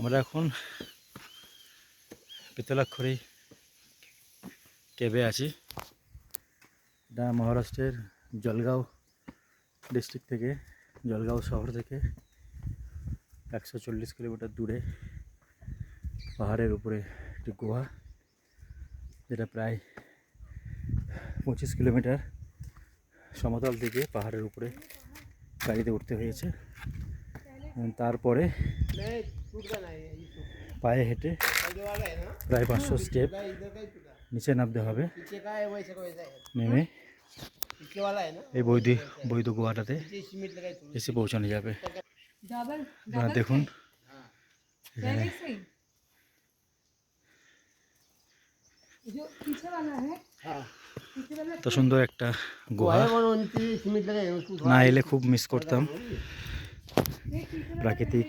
আমরা এখন পিতলাক্ষরী ক্যাবে আছি। এটা মহারাষ্ট্রের জলগাঁও ডিস্ট্রিক্ট থেকে, জলগাঁও শহর থেকে। একশো চল্লিশ কিলোমিটার দূরে পাহাড়ের উপরে একটি গুহা, যেটা প্রায় পঁচিশ কিলোমিটার সমতল থেকে পাহাড়ের উপরে গাড়িতে উঠতে হয়েছে। তারপরে পায়ে হেঁটে প্রায় পাঁচশো স্টেপ নিচে নামতে হবে। নেমে এই বৈধ বৈধ গুহাটাতে এসে পৌঁছানো যাবে। দেখুন সুন্দর একটা গুহা। না এলে খুব মিস করতাম। প্রাকৃতিক